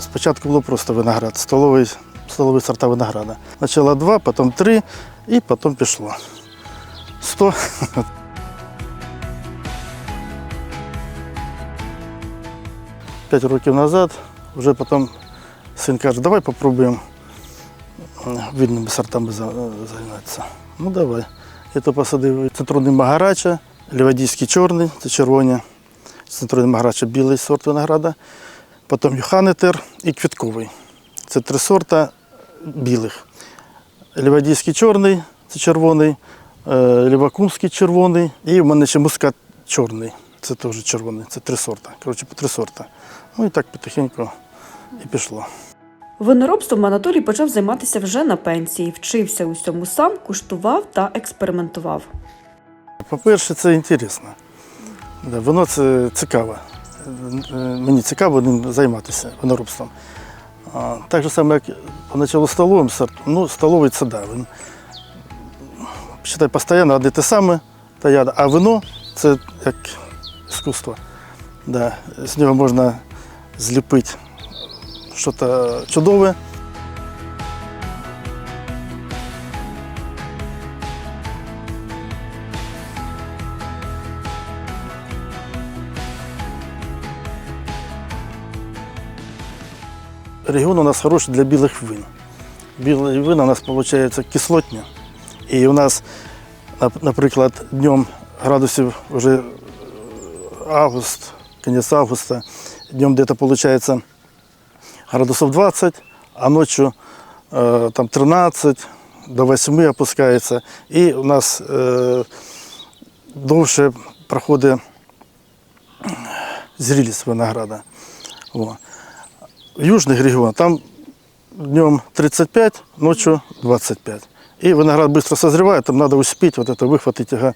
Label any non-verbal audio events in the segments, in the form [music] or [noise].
Спочатку було просто виноград, столовий, столовий сорта винограда. Спочатку два, потім три і потім пішло. Сто. [laughs] П'ять років назад вже потім син каже, давай попробуємо вільними сортами займатися. Ну давай. Я то посадив центральний магарача, лівадійський чорний, це червоні, центральний магарача білий сорт винограда, потім юханетер і квітковий. Це три сорта білих. Лівадійський чорний, це червоний, е, лівакумський червоний, і в мене ще мускат чорний. Це теж червоний, це три сорта. Коротше, по три сорта. Ну і так потихеньку і пішло. Виноробством Анатолій почав займатися вже на пенсії, вчився усьому сам, куштував та експериментував. По-перше, це інтересно. Воно це цікаво. Мені цікаво ним займатися виноробством. Так же само, як поначалу столовим сортом, ну, столовий це да. Він, считай, постійно одне те саме, та я, а вино це як іскусство. Да. З нього можна зліпити щось чудове. Регіон у нас хороший для білих вин. Білі вина у нас виходить кислотні. І у нас, наприклад, днем градусів вже август, кінець августа, днем десь виходить градусів 20, а ночі е, там 13 до 8 опускається. І у нас е, довше проходить зрілість винограда. О. В южних регіонах там днем 35, ночью 25. И виноград быстро созревает, там надо успеть вот это выхватить, его,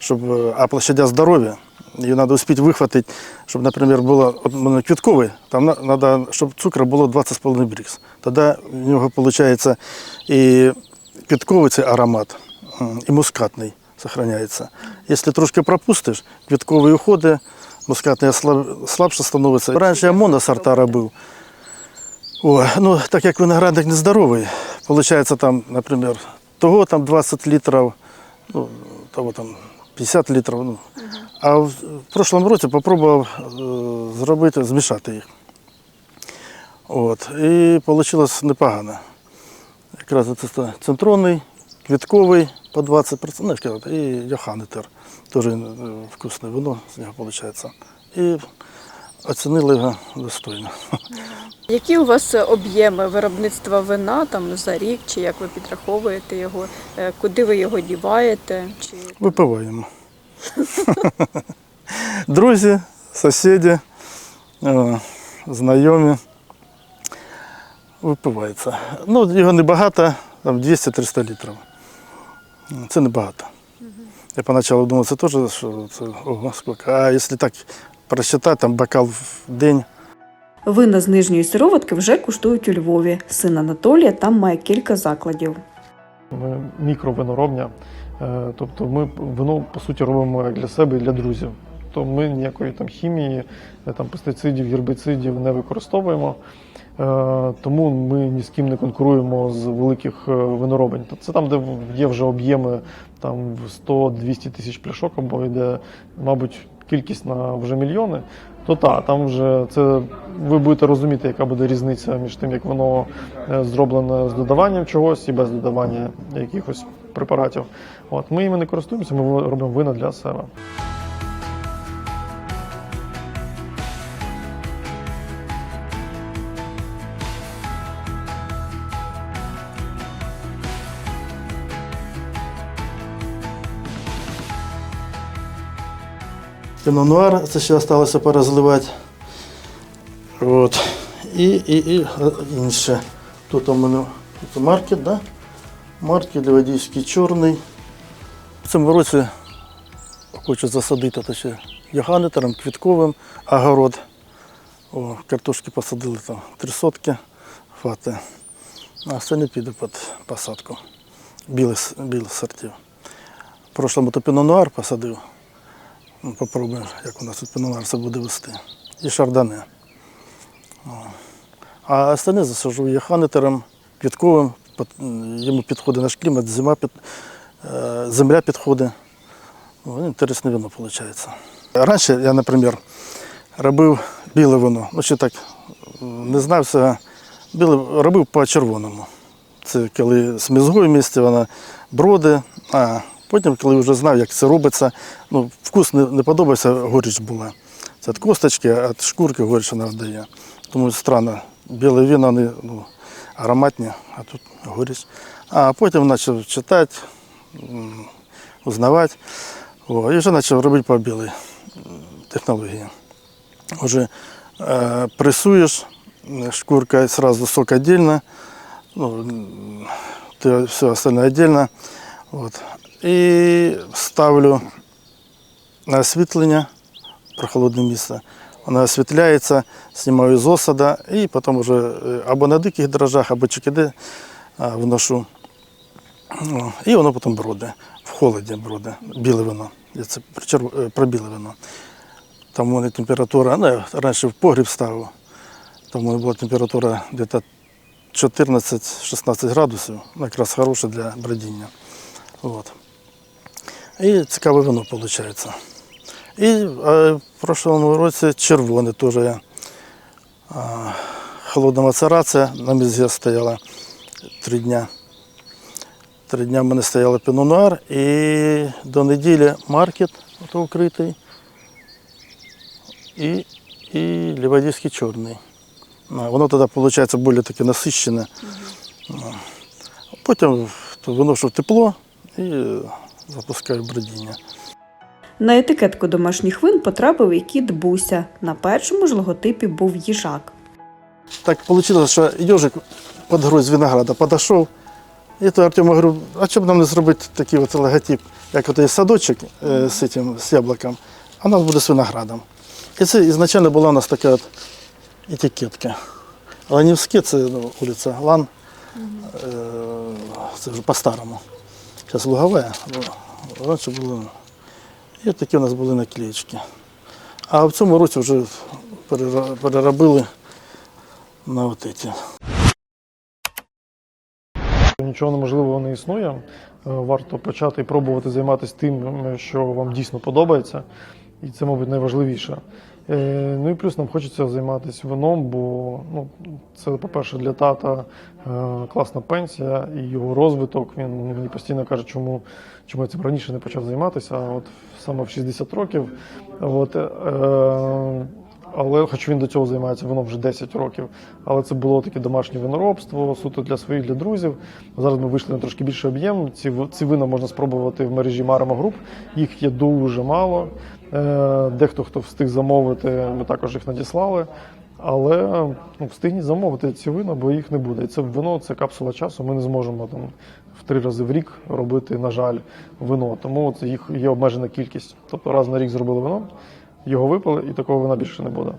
чтобы, а площадя здоровья, ее надо успеть выхватить, чтобы, например, было от мене квітковий, там на- надо, щоб цукру було 20,5 брикс. Тоді в нього виходить і квітковий цей аромат, м, і мускатний сохраняється. Якщо трошки пропустиш, квітковий уходить, мускатний слаб- слабше становиться. Раніше я моносорта робив. о, ну, так як виноградник нездоровий, виходить там, наприклад, того там 20 літрів, ну, того там 50 літрів. Ну. А в, прошлому році спробував е, зробити, змішати їх. От, і вийшло непогано. Якраз це центронний, квітковий по 20%, ну, і Йоханетер. Теж е, вкусне вино з нього виходить. І оцінили його достойно. Які у вас об'єми виробництва вина там за рік, чи як ви підраховуєте його, е, куди ви його діваєте? Чи Випиваємо. Друзі, сусіди, е, знайомі. Випивається. Ну, його небагато, там 200-300 літрів. Це небагато. Я поначалу думав, це теж, що це ого, скільки. А якщо так просчитати, там бокал в день. Вина з нижньої сироватки вже куштують у Львові. Син Анатолія там має кілька закладів. Ми мікровиноробня. Е, Тобто ми вино по суті робимо для себе і для друзів. То ми ніякої там хімії, е, там пестицидів, гербіцидів не використовуємо. Е, Тому ми ні з ким не конкуруємо з великих виноробень. Це там, де є вже об'єми там в 100-200 тисяч пляшок, або йде, мабуть, кількість на вже мільйони. То так, там вже це ви будете розуміти, яка буде різниця між тим, як воно е, зроблене з додаванням чогось і без додавання якихось препаратів. От ми їми не користуємося, ми робимо вина для себе. Пінонуар, це ще залишилося порозливати. От. І, і, і е, інше. Тут у мене тут маркет, да? маркет Лівадійський чорний. В цьому році хочу засадити то ще Йоганнитером, квітковим, огород. О, картошки посадили там три сотки хватить. А все не піде під посадку білих, білих сортів. В прошлому то пінонуар посадив. Ну, Попробуємо, як у нас тут пінонуар це буде вести. І шардоне. О. А остальне засаджую я ханетером, квітковим, йому підходить наш клімат, зима під, е, земля підходить. Ну, інтересне вино виходить. Раніше я, наприклад, робив біле вино. Ну, ще так не знав все. Біле робив по червоному. Це коли з мізгою місці вона броди, а потім, коли вже знав, як це робиться, ну, вкус не, не подобався, горіч була. Це від косточки, а від шкурки горіч вона дає. Тому странно, біле віно вони ну, ароматні, а тут горіч. А потім почав читати, м, узнавати. О, і вже почав робити по білій м, технології. Уже э, прессуешь, э, шкурка сразу сок отдельно, ну, м, ты все остальное отдельно. Вот. І ставлю на освітлення прохолодне місце. Воно освітляється, знімаю з осада і потім вже е, або на диких дрожжах, або чекіди вношу. І воно потім броде. В холоді броде. Біле вино. Це е, про біле вино. Там у мене температура, ну, я раніше в погріб ставив. Там у мене була температура десь 14-16 градусів, ну, якраз хороша для бродіння. От. І цікаве вино виходить. І е, в прошлому році червоне теж я. Холодна мацерація на мізгі стояла три дня. Три дня в мене стояла пінонуар і до неділі маркет ото вкритий і, і лівадійський чорний. Воно тоді, виходить, більш таке насищене. Потім то виношу в тепло і е, запускаю бродіння. На етикетку домашніх вин потрапив і кіт Буся. На першому ж логотипі був їжак. Так вийшло, що ежик під грозь винограда підійшов. І то Артем говорю, а чому б нам не зробити такий от логотип, як от є садочок е, з, цим, з яблуком, а у нас буде з виноградом. І це ізначально була у нас така от етикетка. Ланівське це ну, вулиця Лан, е, це вже по-старому. Зараз лугове, а раніше. І такі у нас були наклеїчки. А в цьому році вже переробили на от эти. Нічого неможливого не існує. Е, Варто почати пробувати займатися тим, що вам дійсно подобається. І це, мабуть, найважливіше. Е, Ну і плюс нам хочеться займатися вином, бо ну, це, по-перше, для тата е, класна пенсія і його розвиток. Він мені постійно каже, чому, чому я цим раніше не почав займатися. А от саме в 60 років. От, е, але хоч він до цього займається вином вже 10 років. Але це було таке домашнє виноробство, суто для своїх, для друзів. Зараз ми вийшли на трошки більший об'єм. Ці, ці вина можна спробувати в мережі Marama Group. Їх є дуже мало. Е, Дехто, хто встиг замовити, ми також їх надіслали. Але ну, встигніть замовити ці вина, бо їх не буде. І це вино це капсула часу. Ми не зможемо там в три рази в рік робити, на жаль, вино. Тому от їх є обмежена кількість. Тобто раз на рік зробили вино, його випили, і такого вина більше не буде.